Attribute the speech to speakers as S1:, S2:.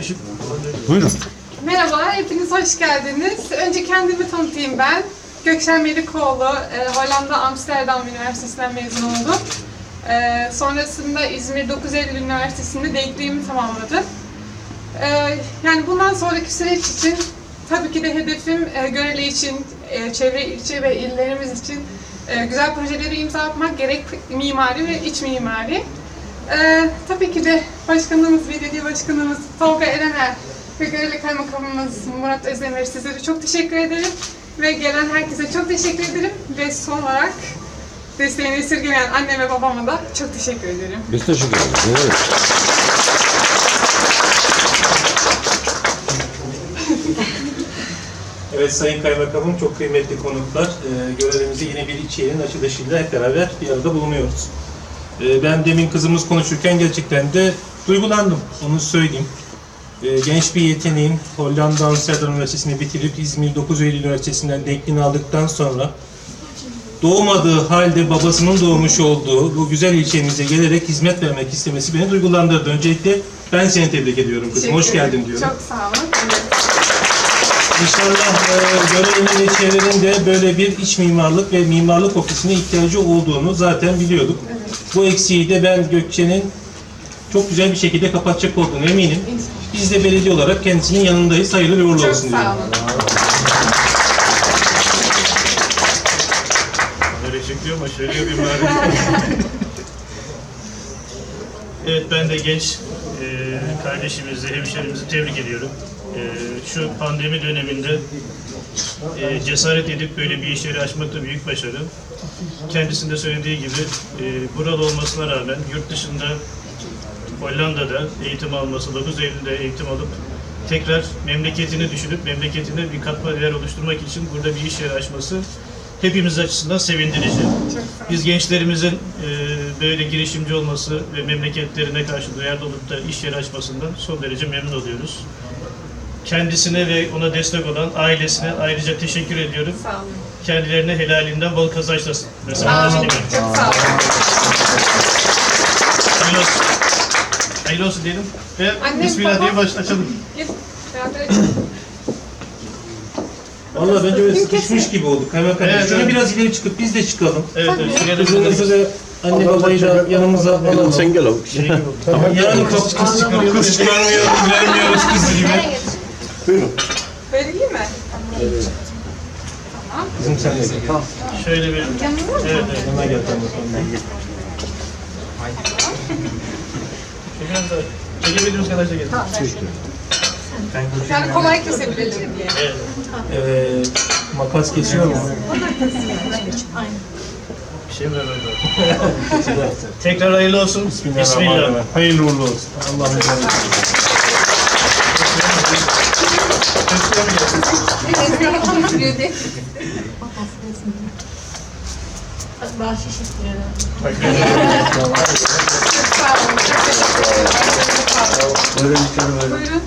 S1: Işık.
S2: Buyurun.
S3: Merhaba, hepiniz hoş geldiniz. Önce kendimi tanıtayım ben. Gökşen Melikoğlu, e, Hollanda Amsterdam Üniversitesi'nden mezun oldum. E, sonrasında İzmir 9 Eylül Üniversitesi'nde denkliğimi tamamladım. E, yani bundan sonraki süreç için tabii ki de hedefim e, Görele için, e, çevre ilçe ve illerimiz için e, güzel projeleri imza atmak, gerek mimari ve iç mimari. Ee, tabii ki de başkanımız, belediye başkanımız Tolga Erener ve Göreli Kaymakamımız Murat Özdemir sizlere çok teşekkür ederim. Ve gelen herkese çok teşekkür ederim. Ve son olarak desteğini esirgemeyen anne ve babama da çok teşekkür ederim.
S2: Biz teşekkür ederiz. Evet.
S1: Evet Sayın Kaymakamım, çok kıymetli konuklar. Ee, görevimizde yeni bir içeriğin açılışıyla hep beraber bir arada bulunuyoruz. Ee, ben demin kızımız konuşurken gerçekten de duygulandım, onu söyleyeyim. Ee, genç bir yeteneğin Hollanda Amsterdam Üniversitesi'ni bitirip İzmir 9 Eylül Üniversitesi'nden denkliğini aldıktan sonra doğmadığı halde babasının doğmuş olduğu bu güzel ilçemize gelerek hizmet vermek istemesi beni duygulandırdı. Öncelikle ben seni tebrik ediyorum kızım. Hoş geldin diyorum.
S3: Çok sağ olun. Evet.
S1: İnşallah e, Göre'nin ve çevrenin de böyle bir iç mimarlık ve mimarlık ofisine ihtiyacı olduğunu zaten biliyorduk. Bu eksiği de ben Gökçe'nin çok güzel bir şekilde kapatacak olduğunu eminim. Biz de belediye olarak kendisinin yanındayız. Hayırlı ve uğurlu
S3: Çok
S1: olsun
S3: sağ
S1: diyorum.
S3: olun.
S4: Böyle çekiyor ama söylüyor bir bari. evet ben de genç e, kardeşimizi, hemşerimizi tebrik ediyorum. E, şu pandemi döneminde e, cesaret edip böyle bir iş yeri açmak da büyük başarı. Kendisinde söylediği gibi e, buralı olmasına rağmen yurt dışında Hollanda'da eğitim alması, 9 Eylül'de eğitim alıp tekrar memleketini düşünüp memleketine bir katma değer oluşturmak için burada bir iş yeri açması hepimiz açısından sevindirici. Biz gençlerimizin e, böyle girişimci olması ve memleketlerine karşı duyarlı olup da iş yeri açmasından son derece memnun oluyoruz. Kendisine ve ona destek olan ailesine ayrıca teşekkür ediyorum.
S3: Sağ olun.
S4: Kendilerine helalinden bol kazançlasın. Mesela
S3: Amin.
S4: gibi.
S3: Çok sağ olun.
S4: Hayırlı olsun. Hayırlı olsun diyelim. Ve
S3: Annem,
S4: Bismillah diye
S3: babam.
S4: baş açalım.
S3: Gel. Beraber açalım.
S1: Vallahi bence böyle sıkışmış gibi olduk. Kaymakam Bey.
S4: Evet,
S1: Şöyle
S4: evet.
S1: biraz ileri çıkıp biz de çıkalım.
S4: Evet, evet. Şuraya da
S1: Kızınızı ve anne babayı da yanımıza alalım.
S2: Sen gel abi.
S1: Yani kız kız çıkarıyoruz. Kız çıkarmıyoruz, vermiyoruz kızı gibi.
S3: Böyle değil mi?
S1: Kızım sen de gel.
S4: Şöyle bir... Evet, evet.
S1: Yanına gel tamam.
S4: Biraz da çekebildiğimiz kadar çekelim.
S3: Yani kolay kesebilelim diye.
S4: Evet.
S1: Evet, makas kesiyor mu?
S4: Bir şey mi? Tekrar hayırlı olsun. Bismillah.
S1: Hayırlı uğurlu olsun. Allah'ın izniyle.
S5: Bahşiş istiyorum.
S3: Sağ olun. Çok teşekkür ederim. Buyurun.